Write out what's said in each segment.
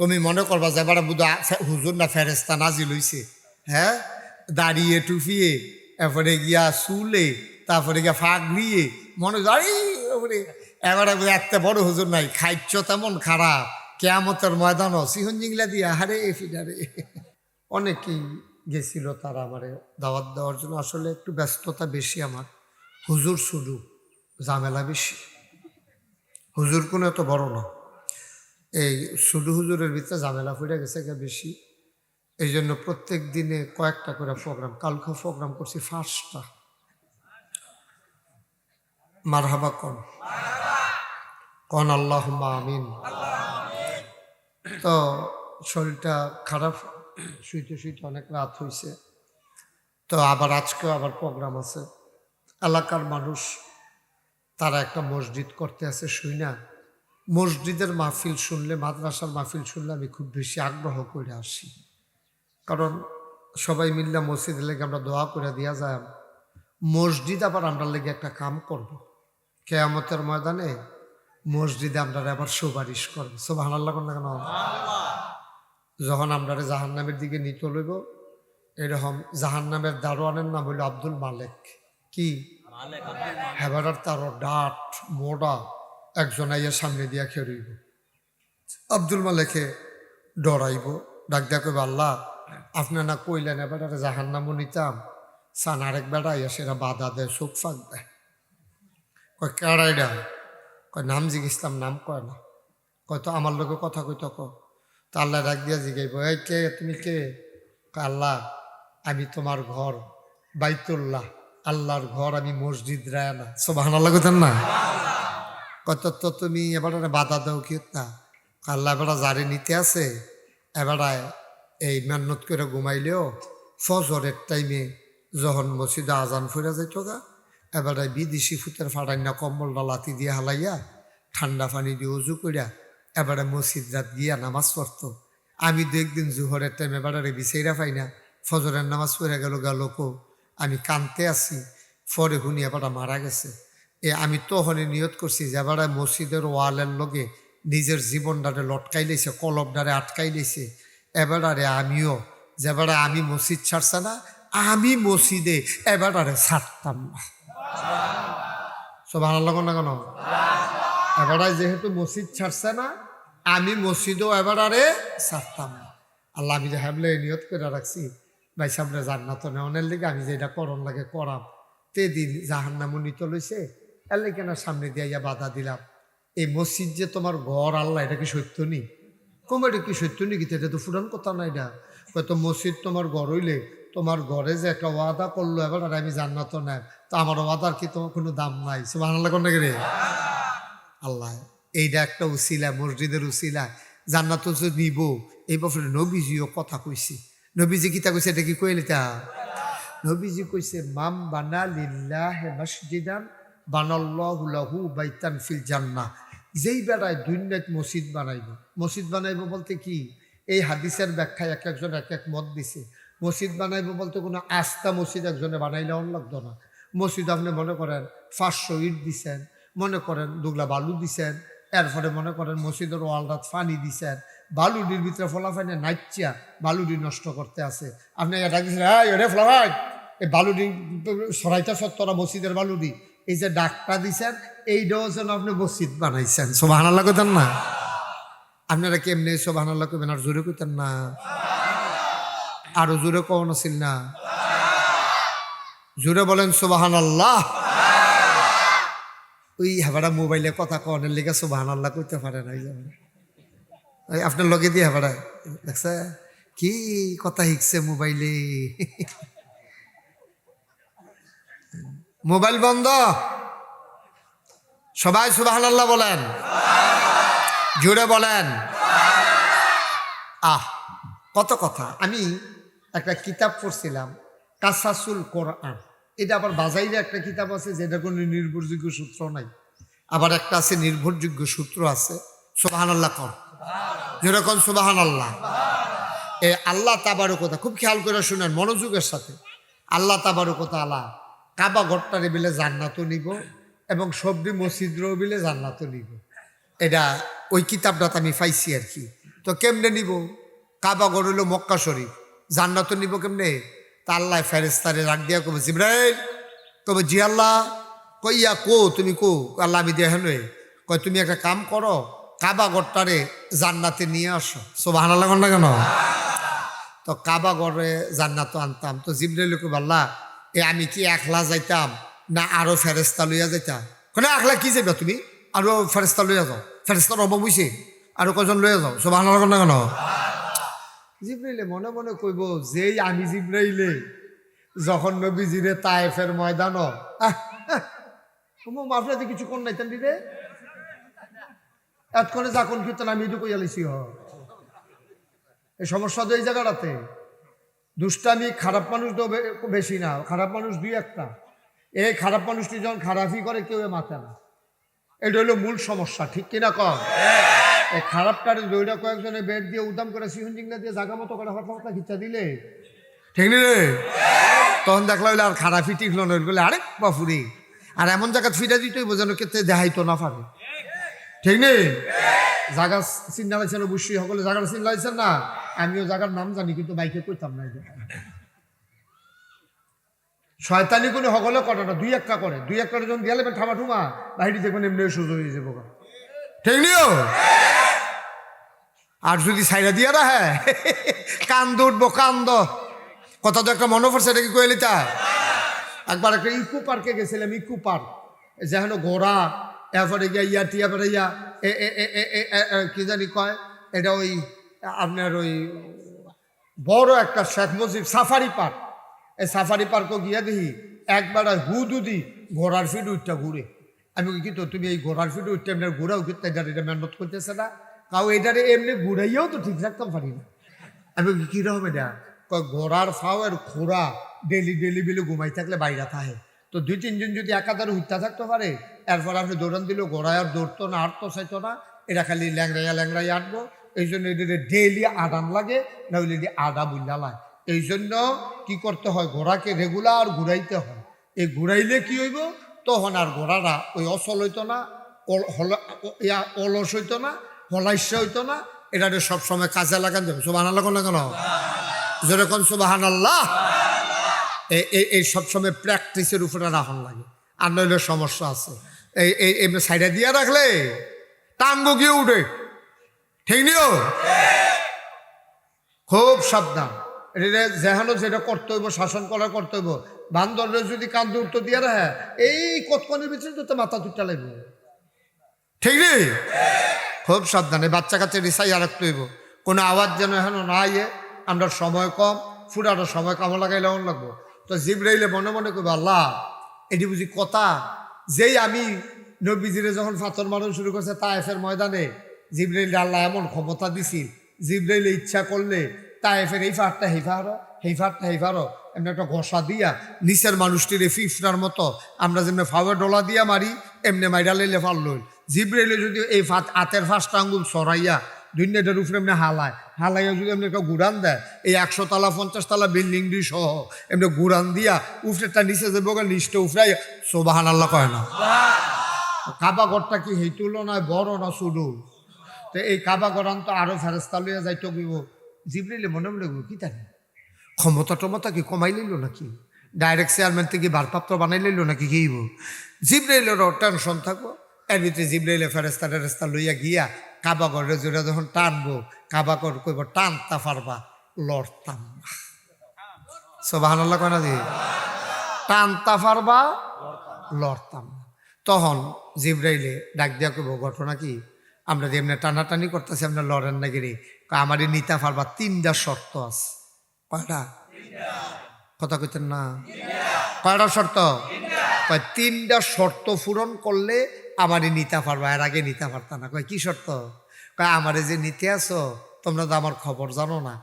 তুমি মনে করবা যে এবারে বুধ হুজুর না ফেরেস্তা নাজি লইছে হ্যাঁ? দাঁড়িয়ে টুফিয়ে এরপরে গিয়া চুলে তারপরে গিয়া ফাঁক নিয়ে মনে দাঁড়ি এবারে এত বড় হুজুর নাই, খাইচ্ছ তেমন খারাপ। কেয়ামতের ময়দানও, সিহন জিংলা দিয়া হারে ফিডারে অনেকেই গেছিল তারা আমারে দাওয়াত দেওয়ার জন্য, আসলে একটু ব্যস্ততা বেশি আমার। হুজুর শুধু ঝামেলা বেশি। হুজুর কোনো এত বড় না। এই শুধু হুজুরের ভিতরে ঝামেলা ফুটে গেছে গা বেশি। এই জন্য প্রত্যেক দিনে কয়েকটা করে প্রোগ্রাম, কালকে প্রোগ্রাম করছি ফার্স্টটা মারহাবা কন। কন আল্লাহ আমিন। তো শরীরটা খারাপ, শুইতে শুইতে অনেক রাত হয়েছে তো আবার আজকেও আবার প্রোগ্রাম আছে। এলাকার মানুষ, তারা একটা মসজিদ করতে আছে শুই না। মসজিদের মাহফিল শুনলে মাদ্রাসার মাহফিল শুনলে আমি খুব বেশি আগ্রহ করে আসি। কারণ সবাই মিললে মসজিদের লেগে আমরা দোয়া করে দিয়া যায়। মসজিদ আবার আমরা লেগে একটা কাম করব। কেয়ামতের ময়দানে মসজিদে আমরা আবার সুপারিশ করব। সোবাহ আল্লাহ না কেন যখন আমরা জাহান নামের দিকে নিতে লইব এরকম জাহান নামের দারোয়ানের নাম হইল আব্দুল মালেক। কি? হেবারার তার ডাট মোড়া একজন আইয়া সামনে দিয়া খেরইব আব্দুল মালেকে ডরাইব। ডাক দিয়া কইব, আল্লাহ, আপনি না কইলেন এবার জাহান নামও নিতাম। সান আরেক বেড়া আইয়া সেটা বাধা দেয় চোখ ফাঁক দেয়। কয় কেড়াইডা কয়, নাম জিজ্ঞেসলাম নাম কয় না। কয়, তো আমার লোকে কথা কইতো ক? তা আল্লাহ ডাক দিয়া জিগাইব, এই কে, তুমি কে? আল্লাহ, আমি তোমার ঘর, বাইতুল্লাহ, আল্লাহর ঘর আমি মসজিদ রায় না সোবাহান আল্লাহ কোথান না? কত তো তুমি এবার বাধা দাও কি না? আল্লাহ এবার জারি নিতে আছে, এবারে এই মেহনত করে ঘুমাইলেও ফজরের টাইমে যখন মসজিদে আজান ফুরে যাইত গা, এবারে বিদেশি ফুতের ফাটাইনা কম্বলটা লাতি দিয়ে হালাইয়া ঠান্ডা পানি দিয়ে উজু করিয়া এবারে মসজিদ রাত গিয়া নামাজ পড়তো। আমি দু একদিন জুহরের টাইম এবারে বিছাইরা পাই না, ফজরের নামাজ পড়ে গেল গেল কো আমি কানতে আছি ফরে শুনি এবারে মারা গেছে। এ আমি তখনই নিয়ত করছি যে এবারে মসজিদের ওয়ালের লগে নিজের জীবনটারে লটকাই লেছে কলবডারে আটকাই লেছে এবারে আমিও, যেবারে আমি মসজিদ ছাড়ছে না, আমি মসজিদে এবারে ছাড়তাম না। সব ভালো লাগো না কেন? এবারে যেহেতু মসজিদ ছাড়ছে না, আমি মসজিদও এবারে ছাড়তাম না। আল্লাহ আমি যে হ্যাবলে নিয়ত করে রাখছি, ভাই সামনে জান্নাত নেওয়ানের লিগে আমি যেটা করণ লাগে করাম। তে দিন জাহান নামও নিতে লইছে এর লেগে না সামনে দিয়ে ইয়া বাধা দিলাম? এই মসজিদ যে তোমার ঘর, আল্লাহ, এটা কি সত্য নি? কম এটা কি সত্য নাকি এটা তো ফুরান কথা না। এটা হয়তো মসজিদ তোমার ঘর হইলে তোমার ঘরে যে একটা ওয়াদা করল, এবার আর আমি জান্নাত নেয় তো আমার ওয়াদার কি তোমার কোনো দাম নাই? সব আল্লাহ কোন রে? আল্লাহ, এইটা একটা উসিলা, মসজিদের উসিলা। জান্নাত যে নিব। এই ব্যাপারে নবীজিও কথা কইছি। নবীজি কিতা কইছে? এটা কি কইলে তা নবীজি কইছে, মাম বানা লিল্লাহ মসজিদান বানাল্লাহু লাহু বাইতান ফিল জান্না যেই বেড়ায় দুনিয়াত মসজিদ বানাইব। মসজিদ বানাইব বলতে কি? এই হাদিসের ব্যাখ্যায় এক একজন এক এক মত দিছে। মসজিদ বানাইব বলতে কোনো আস্থা মসজিদ একজনে বানাইলে লাগতো না। মসজিদ আপনি মনে করেন পাঁচশো ইট দিছেন, মনে করেন দুগলা বালু দিছেন, এরপরে মনে করেন মসজিদের ওয়ালরাত ফানি দিছেন বালুডির ভিতরে ফলাফাইনে নাইচিয়া বালুডি নষ্ট করতে আছে। আপনি এটা হ্যাঁ রে ফলাফাই এই বালুডি সরাইটা সত্তরা মসজিদের বালুডি এই যে ডাকটা দিছেন এইটাও যেন আপনি মসজিদ বানাইছেন। সব হানাল্লা করতেন না? আপনারা কেমনি সব হানাল্লা করবেন আর জোরে করতেন না? আরও জোরে কখন আছিল না? জোরে বলেন সোবাহান আল্লাহ ওই হেবাড়া মোবাইলে কথা কনের লেগে সোবাহান আল্লাহ করতে পারে না ওই আপনার লগে দিয়ে হেবাড়া। দেখছে? কি কথা শিখছে মোবাইলে? মোবাইল বন্ধ? সবাই সুবাহান আল্লাহ বলেন। জুড়ে বলেন। আহ, কত কথা। আমি একটা কিতাব পড়ছিলাম কাসাসুল কোরআন। এটা আবার বাজাইলে একটা কিতাব আছে, যেটা কোনো নির্ভরযোগ্য সূত্র নাই। আবার একটা আছে, নির্ভরযোগ্য সূত্র আছে। সোবাহান আল্লাহ কর। যেরকম সোবাহান আল্লাহ এ আল্লাহ তাবারকতা, খুব খেয়াল করে শুনেন মনোযোগের সাথে। আল্লাহ তাবারকতা আল্লাহ কাবা ঘরটারে বিলে জান্নাতও নিব এবং সবজি মসজিদও বিলে জান্নাতও নিব। এটা ওই কিতাবটাতে আমি পাইছি আর কি। তো কেমনে নিব? কাবা ঘর হইল মক্কা শরীফ। জান্নাত নিব কেমনে? তা আল্লাহ ফেরেস্তারে রাখ দিয়া কবে জিব্রাইল! কবে জি আল্লাহ। কইয়া কো, তুমি কো? আল্লাহ আমি দিয়ে হেন কয় তুমি একটা কাম করো, কাবা ঘরটারে জান্নাতে নিয়ে আসো। সোবাহ না কেন? তো কাবা ঘরে জান্নাত আনতাম। তো জিব্রাইলকে বললা এ আমি কি একলা যাইতাম না আরও ফেরেস্তা লইয়া যাইতাম? কেন একলা কি যাইবা তুমি? আরও ফেরেস্তা লইয়া যাও। ফেরেস্তার অভাব হইছে? আরও কজন লইয়া যাও? সব আনার না কেন? জিব্রাইলে মনে মনে কইব, যেই আমি জিব্রাইলে, যখন নবীজিরে তায়েফের ময়দান তোমার মাফলাতে কিছু কোন নাইতেন রে? এতক্ষণে যখন কীর্তন আমি কইয়া লিছি হ। এই সমস্যা তো এই জায়গাটাতে। দুষ্টামি খারাপ মানুষ তো বেশি না, খারাপ মানুষ দুই একটা। এই খারাপ মানুষটি যখন খারাপই করে, কেউ মাথা না। এটা হলো মূল সমস্যা, ঠিক কিনা কম এই খারাপটারে দইটা কয়েকজনে বেড দিয়ে উদাম করে সিহন জিংনা দিয়ে জাগা মতো করে হঠাৎ হঠাৎ খিচা দিলে? ঠিক নি রে? তখন দেখলা হইলে আর খারাপই টিকলো না বলে, আরে বাফুরি আর এমন জায়গা ফিরে দিতই বোঝানো কেতে দেখাইতো না পারে। ঠিক নেই জায়গা চিন্তা লাইছেন অবশ্যই, সকলে জায়গার চিন্তা লাইছেন না? আমিও জায়গার নাম জানি, কিন্তু বাইকে কইতাম না শয়তানি কোনো সকলে করে না দুই একটা করে, দুই একটা যখন গেলে ঠামা ঠুমা বাহিরে দেখবেন এমনি সুযোগ হয়ে যাব ঠিক নিও আর যদি সাইডা দিয়া না হ্যাঁ কান্দ উঠবো, কান্দ। কথা তো একটা মনে পড়ছে, এটা কি কইলি তা? একবার একটা ইকো পার্কে গেছিলাম, ইকো পার্ক। যেন ঘোড়া, এরপরে গিয়া ইয়া টিয়া ইয়া কি জানি কয়? এটা ওই আপনার ওই বড় একটা শেখ মুজিব সাফারি পার্ক। এই সাফারি পার্কও গিয়া দেখি, একবার হুদুদি ঘোড়ার ফিড উঠটা ঘুরে। আমি কি তো, তুমি এই ঘোড়ার ফিড উঠতে এমনি ঘুরাও কিন্তু এটা এটা মেহনত করতেছে না? কাউ এটারে এমনি ঘুরাইয়াও তো ঠিক রাখতাম পারি না। আমি কীরকম এটা? কয়, ঘোড়ার ফাওয়ের খোরা ডেলি ডেলি বিলে ঘুমাই থাকলে বাইরে থাকে। তো দুই, তিনজন যদি একাধারে উঠতে থাকতে পারে এরপর আপনি দৌড়ান দিলেও ঘোড়ায় আর দৌড়তো না আটতো চাইতো না। এটা খালি ল্যাংড়াইয়া ল্যাংড়াইয়া আটবো। এই জন্য এদের ডেইলি আদান লাগে, না হইলে এটি আদা বুল্লা লাগে। এই জন্য কি করতে হয়, ঘোড়াকে রেগুলার ঘুরাইতে হয়। এই ঘুরাইলে কি হইব, তখন আর ঘোড়াটা ওই অসল হইতো না অলস হইতো না হলাইস্য হইতো না। এটাতে সবসময় কাজে লাগান যাবে সুবাহ লাগান লাগান যেরকম সুবাহান আল্লাহ এই সবসময় প্র্যাকটিসের উপরে রাখন লাগে। আর নইলে সমস্যা আছে। এই এই সাইডে দিয়ে রাখলে টাঙ্গ গিয়ে উঠে। ঠিক নিও? খুব সাবধান। এটা যেহানো যেটা কর্তব্য শাসন করার কর্তব্য বান্দরের যদি কান্দ উত্তর দিয়ে রাখে, এই কতক্ষণের ভিতরে তো মাথা তুটা লাগবে। ঠিক নেই খুব সাবধানে। বাচ্চা কাচ্চা রিসাই আর রাখতে হইব। কোনো আওয়াজ যেন এখন না ইয়ে আমরা সময় কম ফুটানো সময় কামো লাগাইলে এমন লাগবো। তো জিব্রাইলে মনে মনে করব, আল্লাহ, এটি বুঝি কথা যেই আমি নবীজিরে যখন ফাতর মারণ শুরু করছে তায়েফের ময়দানে জিব্রাইলে আল্লাহ এমন ক্ষমতা দিছি জিব্রাইলে ইচ্ছা করলে তায়েফের এই ফাটটা হেফারো হেই ফাটটা হেফারো এমনি একটা ঘষা দিয়া নিচের মানুষটির ফিফটার মতো আমরা যেমনি ফাওয়ার ডলা দিয়া মারি, এমনি মাইরা লইলে ফারল জিব্রাইলে যদি এই ফাত আতের ফার্স্ট আঙ্গুল সরাইয়া দুনিয়াটার উপরে এমনি হালায়। হালাইয়া যদি এমনি একটা গুড়ান দেয়, এই একশো তালা, পঞ্চাশ তালা বিল্ডিং ডি সহ এমনি গুড়ান দিয়া উফরেটা নিচে যাব নিচটা উফরাই সোবাহান আল্লাহ কয় না। কাবা ঘরটা কি সেই তুলনায় বড় না শুরু তো এই কাবা গরান তো আরও ফেরস্তা লইয়া যাইতো গিব জিবরিলে মনে মনে কি তাই ক্ষমতা টমতা কি কমাই লইল নাকি? ডাইরেক্ট চেয়ারম্যান থেকে ভারপ্রাপ্ত বানাই লইল নাকি কি হইব? জিব্রাইলেরও টেনশন থাকব। এর ভিতরে জিব্রাইলে ফেরেস্তা টেরেস্তা লইয়া গিয়া কাবা ঘরে জোরে যখন টানবো কাবা ঘর কইব টানতা পারবা লড়তাম না। সোবাহান আল্লাহ কয় না দি টানতা পারবা লড়তাম না। তখন জিব্রাইলে ডাক দিয়া কইব ঘটনা কি? আমরা যে এমনি টানাটানি করতেছি আমরা লড়েন না গিরি আমারই নিতা পারবা তিনটা শর্ত আছে। কয়টা? কথা কইতেন না? কয়টা শর্ত? কয়, তিনটা শর্ত পূরণ করলে আমারই নিতা পারবা, এর আগে নিতে পারতা না। কয়, কি শর্ত? কয়, আমারে যে নিতে আসো তোমরা তো আমার খবর জানো না।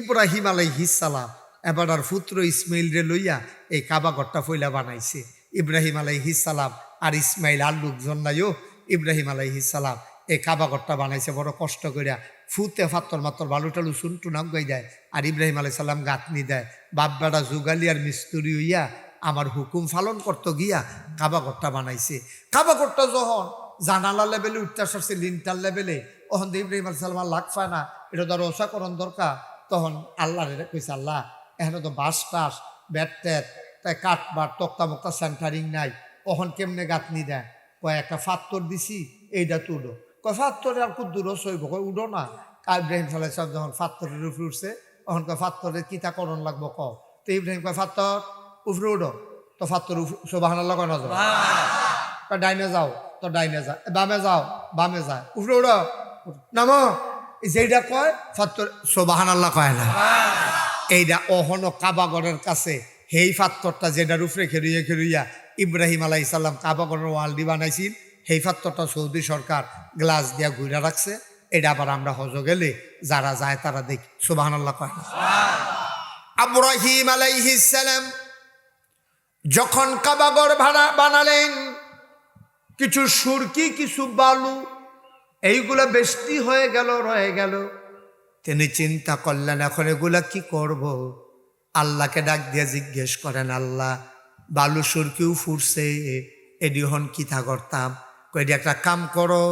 ইব্রাহিম আলাই হিসালাম এবার আর পুত্র ইসমাইল রে লইয়া এই কাবাগরটা ফইলা বানাইছে। ইব্রাহিম আলাই হিসালাম আর ইসমাইল আর লোকজন নাইও ইব্রাহিম আলাই হিসালাম এই কাবাগরটা বানাইছে, বড় কষ্ট করিয়া ফুতে ফাত্তর বালু টালু নাম নাগাই দেয়, আর ইব্রাহিম আলাই সাল্লাম গাঁথনি দেয়। বাপ বেড়া যুগালি আর মিস্তুরি হইয়া আমার হুকুম পালন করতে গিয়া কাবাগরটা বানাইছে। কাবাগরটা যখন জানালা লেভেলে উঠতে আসছে, লিন্টার লেভেলে ওহন ইব্রাহিম আল সালাম লাগ পায় না। এটা ধরো ওষা করণ দরকার। তখন আল্লাহ কইছে, আল্লাহ, এখানে তো বাস টাস ব্যাট ট্যাট তাই কাঠ বাট তক্তা মক্তা সেন্টারিং নাই। ওহন কেমনে গাঁথনি দেয়? কয়, একটা ফাত্তর দিছি, এইটা তুলো। কয়, ফাত্তরে আর খুব দূর সইব কয়, উডো না। আর ইব্রাহিম সাল্লাহ সাহেব যখন ফাত্তরের উপরে উঠছে, তখন কয়, ফাত্তরের কিতা করণ লাগবো ক তো ইব্রাহিম কয়, ফাত্তর উপরে উডো তো ফাত্তর সোবাহান আল্লাহ কয় নজর কয় ডাইনে যাও তো ডাইনে যা বামে যাও বামে যায়। উপরে উড়ো নামো যেইটা কয় ফাত্তর সোবাহান আল্লাহ কয় না। এইটা অহন কাবাগরের কাছে হেই ফাত্তরটা যেটার উপরে খেরুইয়া খেরুইয়া ইব্রাহিম আলাই সাল্লাম কাবাগরের ওয়ালডি বানাইছিল সেই ফাত্তরটা সৌদি সরকার গ্লাস দিয়া ঘুরে রাখছে এটা আবার আমরা হজ গেলে যারা যায় তারা দেখি সুবাহান আল্লাহ কয়। আব্রাহিম আলাইহিস সালাম যখন কাবাগর ভাড়া বানালেন, কিছু সুরকি, কিছু বালু, এইগুলা বেশি হয়ে গেল, রয়ে গেল। তিনি চিন্তা করলেন, এখন এগুলা কি করব? আল্লাহকে ডাক দিয়ে জিজ্ঞেস করেন, আল্লাহ, বালু সুরকিও ফুরছে, এডি হন কি থা করতাম? কয়ডি একটা কাম করো,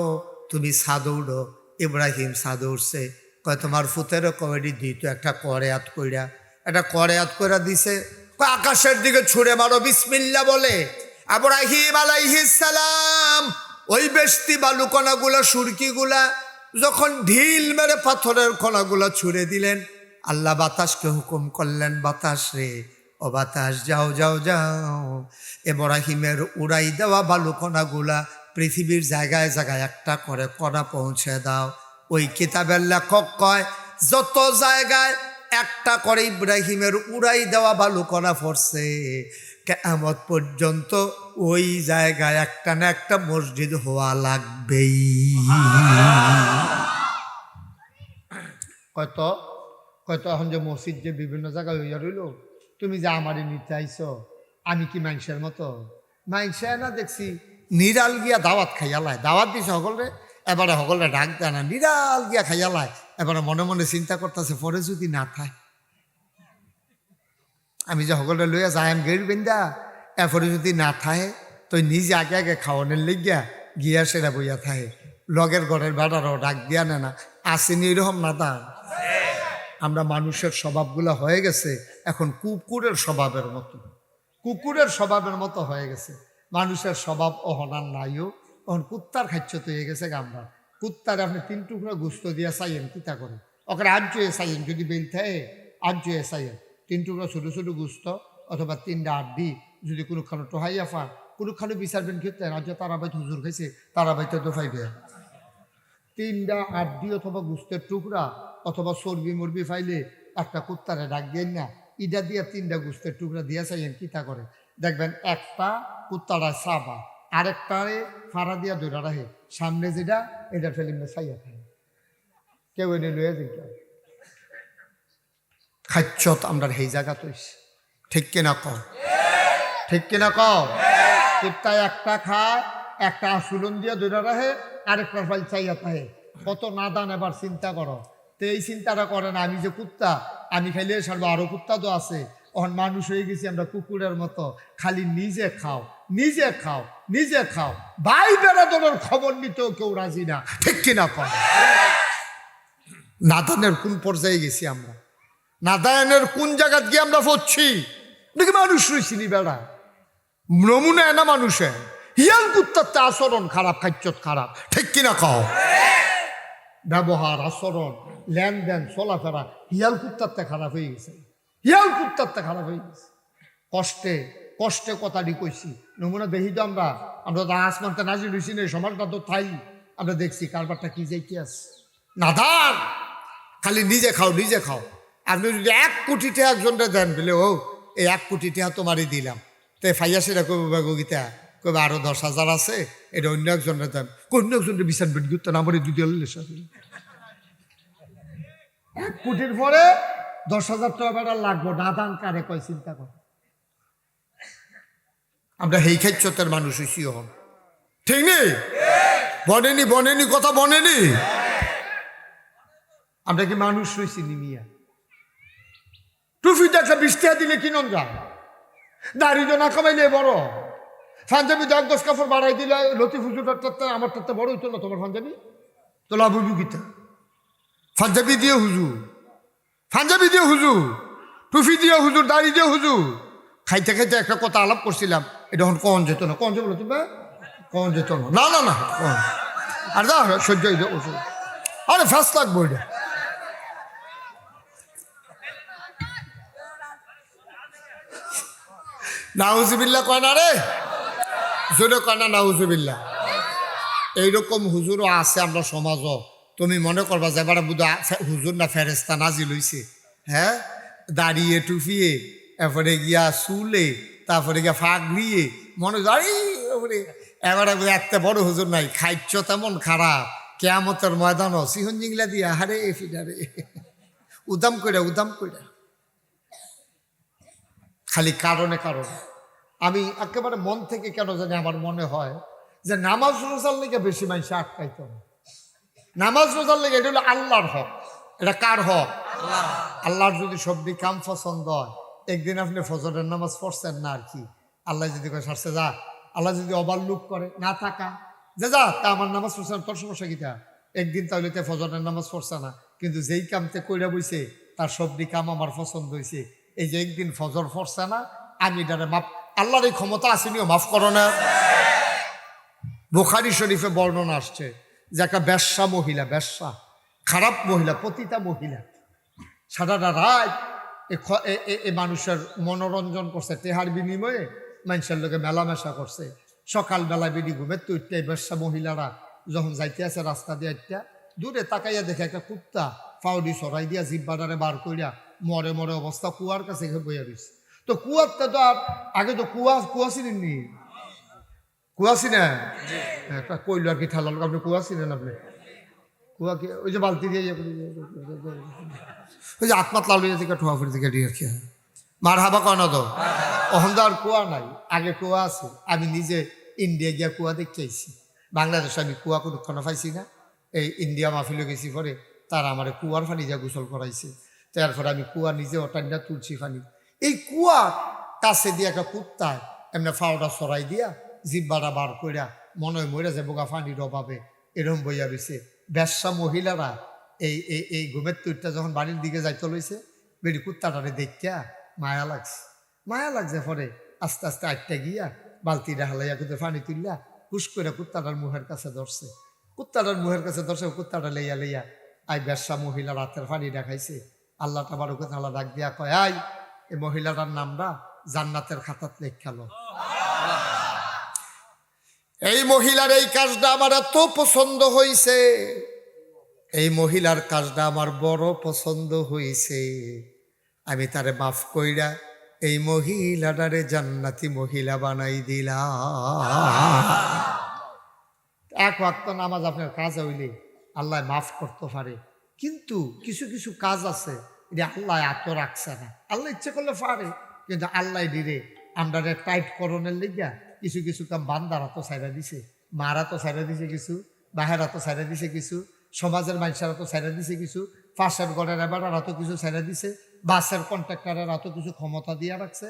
তুমি সাদৌড়ো ইব্রাহিম সাদৌ উঠছে কয়, তোমার ফুতেরও কয়ডি দিত একটা করেয়াত কইরা। একটা করেয়াত কইরা দিছে আকাশের দিকে ছুড়ে মারো, বিসমিল্লা বলে। আবরাহিম আলাইহিস সালাম, ওই বেস্তি বালু কণাগুলা, সুরকিগুলা যখন ঢিল মেরে পাথরের কণাগুলা ছুড়ে দিলেন, আল্লাহ বাতাসকে হুকুম করলেন, বাতাস রে, ও বাতাস, যাও যাও যাও। এব্রাহিমের উড়াই দেওয়া বালু কণাগুলা পৃথিবীর জায়গায় জায়গায় একটা করে কণা পৌঁছে দাও। ওই কিতাবের লেখক কয়, যত জায়গায় একটা করে ইব্রাহিমের উড়াই দেওয়া বালু কণা পড়ছে। কেমত পর্যন্ত ওই জায়গায় একটা না একটা মসজিদ হওয়া লাগবেই। কয়তো কয়তো এখন যে মসজিদ যে বিভিন্ন জায়গায় হইয়া রইল, তুমি যে আমারই নিতে আইছো, আমি কি মানুষের মতো? মানুষে না দেখছি, নিরাল গিয়া দাওয়াত খাইয়ালায় দাওয়াত দিছে সকলে এবারে সকলে ডাক দেয় না নিরাল গিয়া খাইয়ালায় এবারে মনে মনে চিন্তা করতেছে, পরে যদি না থাকে আমি যে সকলে লইয়া যাই আমি গেড় বেন্দা। এরপরে যদি না থাকে, তো নিজে আগে আগে খাওয়ানোর লেগিয়া গিয়া সেরা বইয়া থাকে। লগের ঘরের বেড়ারও ডাক দিয়া নেয় না। আসেনি এরকম না দান আমরা মানুষের স্বভাবগুলো হয়ে গেছে, এখন কুকুরের স্বভাবের মতো। কুকুরের স্বভাবের মতো হয়ে গেছে। মানুষের স্বভাব অহনার নাইও। তখন কুত্তার খাচ্ছ তো হয়ে গেছে গামরা কুত্তার আপনি তিন টুকরো গুস্ত দিয়া চাইয়েন কিতা করে। ওকে আজ্য চাইয়েন যদি বেল থাকে আজ্য চাইয়েন তিন টুকরো ছোটো ছোটো গুস্ত অথবা তিনটা আড্ডি যদি কোনোখানো টোহাইয়া ফান কোনোখানো বিচারবেন ক্ষেত্রে রাজ্য তারাবাইত হুজুর খাইছে, তারাবাইতে দোফাইবে তিনটা আড্ডি অথবা গুস্তের টুকরা অথবা চর্বি মর্বি ফাইলে একটা কুত্তারে ডাক দেন না, ইডা দিয়া তিনটা গুস্তের টুকরা দিয়া চাইয়েন কিতা করে। দেখবেন একটা কুত্তারা সাবা। আরেকটারে ফাড়া দিয়া দৌড়া রাখে। সামনে যেটা, এটা ফেলিমে চাইয়া থাকে। কেউ এনে লয়ে যেটা খাচ্ছত আমরা সেই জায়গা তৈছি ঠিক কিনা কম ঠিক কিনা কম কুত্তা একটা খায়, একটা আসুলন দিয়ে দৌড়া রাখে, আরেকটা ফাইল চাইয়া থাকে। কত নাদান এবার চিন্তা করো। তো এই চিন্তাটা করে না, আমি যে কুত্তা, আমি খাইলে সারবো, আরও কুত্তা তো আছে। এখন মানুষ হয়ে গেছি আমরা কুকুরের মতো। খালি নিজে খাও নিজে খাও নিজে খাও। ভাই বেড়াদনের খবর নিতেও কেউ রাজি না। ঠিক কিনা? কম নাদানের কোন পর্যায়ে গেছি আমরা? নাদায়নের কোন জায়গা গিয়ে আমরা পড়ছি? দেখি মানুষ রয়েছি নি বেড়া। নমুনা না মানুষে। হিয়াল কুত্তার তে আচরণ খারাপ, খাচ্ছত খারাপ। ঠিক কিনা কও? ব্যবহার, আচরণ, লেনদেন, চলাফেরা হিয়াল কুত্তারতে খারাপ হয়ে গেছে। হিয়াল কুত্তারতে খারাপ হয়ে গেছে। কষ্টে কষ্টে কথাটি কইছি। নমুনা দেখি তো আমরা। আমরা তো আসমানতে নাজি রয়েছি না সমাজটা তো তাই আমরা দেখছি কারবারটা কি যাই কি আছে। নাদান খালি নিজে খাও নিজে খাও। আপনি যদি এক কোটি টাকা একজনটা দেন, বলে, ও, এই এক কোটি টাকা তোমারই দিলাম। তো ফাইয়া সেটা কবে বাগিতা কবে আরও দশ হাজার আছে, এটা অন্য একজনের দেন। অন্য একজনের বিচার বেট গুত্ত না আমার দুই এক কোটির পরে দশ হাজার টাকা বেড়া লাগবো। না দান কারে কয়, চিন্তা কর। আমরা হেই খেচ্ছতের মানুষ হইছি হন ঠিক নেই বনেনি বনেনি, কথা বনেনি? আমরা কি মানুষ রয়েছি নিমিয়া টুফিতে একটা বৃষ্টিয়া দিলে কিনন যা দাড়িটা না কামাইলে বড়। পাঞ্জাবি দশ দশ কাপড় বাড়াই দিলে লতি ফুজুটার তাতে আমার তাতে বড় হইতো না তোমার পাঞ্জাবি? তো লাভ হইব কিতা? পাঞ্জাবি দিয়ে হুজুর। পাঞ্জাবি দিয়ে হুজুর টুফি দিয়ে হুজুর, দাড়ি দিয়ে হুজুর। খাইতে খাইতে একটা কথা আলাপ করছিলাম। এটা এখন কন যেত না? কন যে বলো তুমি? কন যেত না? না না না আর দা সহ্য হইতে ওষুধ আরে ফার্স্ট লাগবো এটা নাউজুবিল্লা কয় না রে? জোরে কয় না নাউজুবিল্লা এইরকম হুজুরও আছে আমরা সমাজও। তুমি মনে করবা যে এবার বুধ হুজুর না ফেরেস্তা নাজি লইছে হ্যাঁ? দাঁড়িয়ে টুফিয়ে এরপরে গিয়া চুলে তারপরে গিয়া ফাঁক দিয়ে মনে দাঁড়িয়ে এবারে এত বড় হুজুর নাই, খাইচ্ছ তেমন খারাপ। কেয়ামতের ময়দানও সিহন জিংলা দিয়া হারে ফিডারে উদাম কইরা উদাম কইরা। খালি কারণে কারণে। আমি একেবারে মন থেকে কেন জানি আমার মনে হয় যে নামাজ রোজার লেগে বেশি মানুষ আটকাইত না নামাজ রোজার লেগে এটা হলো আল্লাহর হক। এটা কার হক? আল্লাহর। যদি সবদি কাম পছন্দ হয় একদিন আপনি ফজরের নামাজ পড়ছেন না আর কি? আল্লাহ যদি কয় সারছে যা। আল্লাহ যদি অবাল্লুক করে না থাকা। যে যা তা আমার নামাজ পড়ছে তোর সমস্যা কিটা একদিন তাহলে তে ফজরের নামাজ পড়ছে না। কিন্তু যেই কামতে কইরা বইছে তার সবদি কাম আমার পছন্দ হয়েছে এই যে একদিন ফজর পড়ছে না আমি এটারে মাফ আল্লাহর এই ক্ষমতা আসেনিও মাফ করো না। বুখারি শরীফে বর্ণনা আসছে যে একটা ব্যবসা মহিলা, ব্যবসা। খারাপ মহিলা, পতিতা মহিলা। সারাটা রাত এ মানুষের মনোরঞ্জন করছে, তেহার বিনিময়ে মানুষের লোকে মেলামেশা করছে। সকালবেলা বেডি ঘুমে তো এই ব্যবসা মহিলারা যখন যাইতে আছে রাস্তা দিয়ে একটা দূরে তাকাইয়া দেখে একটা কুত্তা ফাউডি সরাই দিয়া জিব্বাডারে বার করিয়া মরে মরে অবস্থা কুয়ার কাছে বইয়া রয়েছে তো কুয়ারটা তো আর, আগে তো কুয়া কুয়া চিনেননি কুয়া চিনেন একটা কইলো আর কি ঠালাল আপনি কুয়া চিনেন আপনি? কুয়া কি ওই যে বালতি দিয়ে ইয়ে করে দিয়ে- ওই যে আত্মাত লাল হয়ে থেকে ঠোয়া ফুড়ি থেকে দিয়ে কি। মার হাবা কয় তো? অহন তো আর কুয়া নাই। আগে কুয়া আছে। আমি নিজে ইন্ডিয়া গিয়া কুয়া দেখতে আইছি। বাংলাদেশে আমি কুয়া কোনোক্ষণ পাইছি না। এই ইন্ডিয়া মাহফিলে গেছি পরে তারা আমার কুয়ার পানি যা গোসল করাইছে। তারপরে আমি কুয়া নিজে অটান্ডা তুলছি পানি। এই কুয়া কাছে দিয়ে একটা কুত্তায় এমনি ফাওটা সরাই দিয়া জিব্বাটা বার কইরা মনে হয় মরে যায় বোকা পানির অভাবে এরম বইয়া রয়েছে ব্যবসা মহিলারা এই এই এই ঘুমের তুইটা যখন বাড়ির দিকে যাইতে লইছে, বেরি কুত্তাটারে দেখিয়া মায়া লাগছে। মায়া লাগছে পরে আস্তে আস্তে আটটা গিয়া বালতিটা হালাইয়া কিন্তু ফানি তুললা হুস করে কুত্তাটার মুহের কাছে ধরছে। কুত্তাটার মুহের কাছে ধরছে, কুত্তাটা লইয়া লইয়া আই ব্যবসা মহিলা রাতের পানি দেখাইছে। আল্লাহ তাবার তালা ডাক দিয়া কয়, আই এই মহিলাটার নামটা জান্নাতের খাতাত লেখালো এই মহিলার এই কাজটা আমার এত পছন্দ হয়েছে এই মহিলার কাজটা আমার বড় পছন্দ হয়েছে আমি তারে মাফ কইরা এই মহিলাটারে জান্নাতি মহিলা বানাই দিলাম। এক ওয়াক্ত নামাজ আপনার কাজ হইলে আল্লাহ মাফ করতে পারে। কিন্তু কিছু কিছু কাজ আছে, এটা আল্লাহ এত রাখছে না। আল্লাহ ইচ্ছে করলে পারে, কিন্তু আল্লাহ দিলে আমরা টাইট করণের লিগা কিছু কিছু কাম বান্দারা তো সাইরা দিছে, মারা তো সাইরা দিছে কিছু, বাহেরা তো সাইরা দিছে কিছু, সমাজের মানুষেরা তো সাইরা দিছে কিছু, ফাঁসের গড়ের এবার তো কিছু সাইরা দিছে, বাসের কন্ট্রাক্টারেরা তো কিছু ক্ষমতা দিয়ে রাখছে।